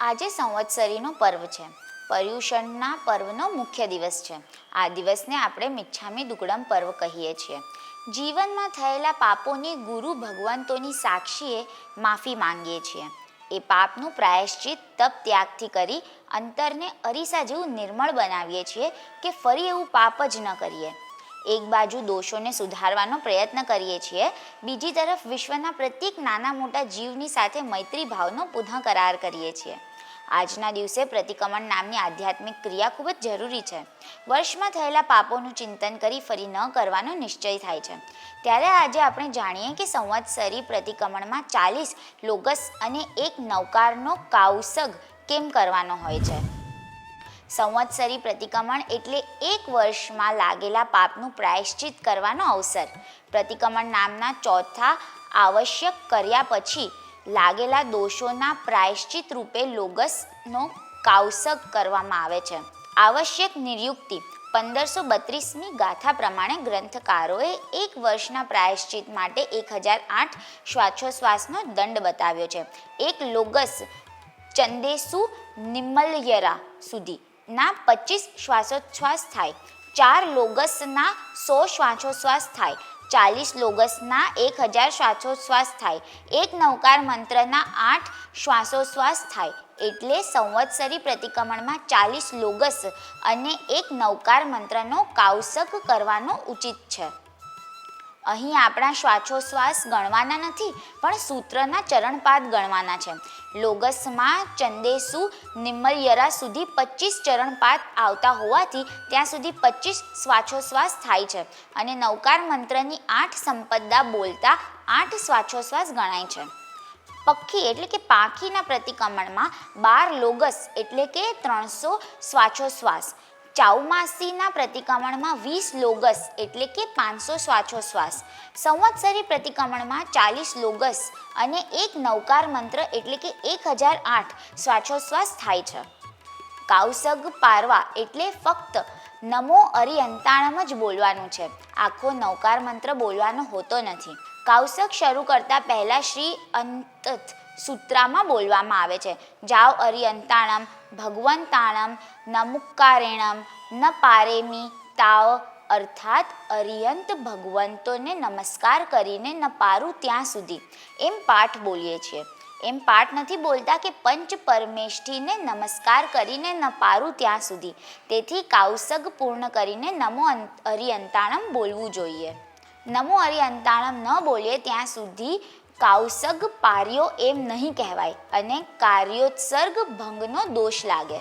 આજે સંવત્સરીનો પર્વ છે. પર્યુષણના પર્વનો મુખ્ય દિવસ છે. આ દિવસને આપણે મિચ્છામી દુકડમ પર્વ કહીએ છીએ. જીવનમાં થયેલા પાપોની ગુરુ ભગવંતોની સાક્ષીએ માફી માંગીએ છીએ. એ પાપનું પ્રાયશ્ચિત તપ ત્યાગથી કરી અંતરને અરીસા જેવું નિર્મળ બનાવીએ છીએ કે ફરી એવું પાપ જ ન કરીએ. એક બાજુ દોષોને સુધારવાનો પ્રયત્ન કરીએ છીએ. બીજી તરફ વિશ્વના પ્રત્યેક નાના મોટા જીવની સાથે મૈત્રી ભાવનો પુનઃ કરાર કરીએ છીએ. આજના દિવસે પ્રતિક્રમણ નામની આધ્યાત્મિક ક્રિયા ખૂબ જ જરૂરી છે. વર્ષમાં થયેલા પાપોનું ચિંતન કરી ફરી ન કરવાનો નિશ્ચય થાય છે. ત્યારે આજે આપણે જાણીએ કે સંવત્સરી પ્રતિક્રમણમાં ચાલીસ, લોગસ અને એક નૌકારનો કાઉસગ કેમ કરવાનો હોય છે? સંવત્સરી પ્રતિક્રમણ એટલે એક વર્ષમાં લાગેલા પાપનું પ્રાયશ્ચિત કરવાનો અવસર. પ્રતિક્રમણ નામના ચોથા આવશ્યક કર્યા પછી લાગેલા દોષોના પ્રાયશ્ચિત રૂપે લોગસનો કાઉસક કરવામાં આવે છે. આવશ્યક નિયુક્તિ પંદરસો બત્રીસની ગાથા પ્રમાણે ગ્રંથકારોએ એક વર્ષના પ્રાયશ્ચિત માટે એક હજાર આઠ શ્વાસોશ્વાસનો દંડ બતાવ્યો છે. એક લોગસ ચંદેસુ નિમ્મલયરા સુધી ના પચીસ શ્વાસોચ્છ્વાસ થાય. ચાર લોગસના સો શ્વાસોશ્વાસ થાય. ચાલીસ લોગસના એક હજાર શ્વાસોશ્વાસ થાય. એક નૌકાર મંત્રના આઠ શ્વાસોશ્વાસ થાય. એટલે સંવત્સરી પ્રતિક્રમણમાં ચાલીસ લોગસ અને એક નૌકાર મંત્રનો કાવસક કરવાનો ઉચિત છે. અહીં આપણા શ્વાસોશ્વાસ ગણવાના નથી, પણ સૂત્રના ચરણપાદ ગણવાના છે. લોગસમાં ચંદેસુ નિમ્મલયરા સુધી પચીસ ચરણપાદ આવતા હોવાથી ત્યાં સુધી પચીસ શ્વાસોશ્વાસ થાય છે અને નૌકાર મંત્રની આઠ સંપદા બોલતા આઠ શ્વાસોશ્વાસ ગણાય છે. પક્ષી એટલે કે પાંખીના પ્રતિક્રમણમાં બાર લોગસ એટલે કે ત્રણસો શ્વાસોશ્વાસ. ચાઉમાસીના પ્રતિક્રમણમાં વીસ લોગસ, એટલે કે પાંચસો શ્વાસોશ્વાસ. સંવત્સરી પ્રતિક્રમણમાં ચાલીસ લોગસ અને એક નૌકાર મંત્ર, એટલે કે એક હજાર આઠ શ્વાસોશ્વાસ થાય છે. કાઉસગ પારવા, એટલે ફક્ત નમો અરિયંતાણમ જ બોલવાનું છે. આખો નૌકાર મંત્ર બોલવાનો હોતો નથી. કાઉસક શરૂ કરતા પહેલા શ્રી અંત સૂત્રામાં બોલવામાં આવે છે. જાવ અરિયંતાણમ, ભગવંતાણમ નમુક્કારેણમ ન પારેમી તાવ અર્થાત અરિયંત ભગવંતોને નમસ્કાર કરીને ન પારું ત્યાં સુધી. એમ પાઠ બોલીએ છીએ. એમ પાઠ નથી બોલતા કે પંચ પરમેષ્ઠીને નમસ્કાર કરીને ન પારું ત્યાં સુધી. તેથી કાઉસગ પૂર્ણ કરીને નમો અરિયંતાણમ બોલવું જોઈએ. નમો અરિયંતાણમ ન બોલીએ ત્યાં સુધી કાઉસગ પાર્યો એમ નહીં કહેવાય અને કાર્યોત્સર્ગ ભંગનો દોષ લાગે.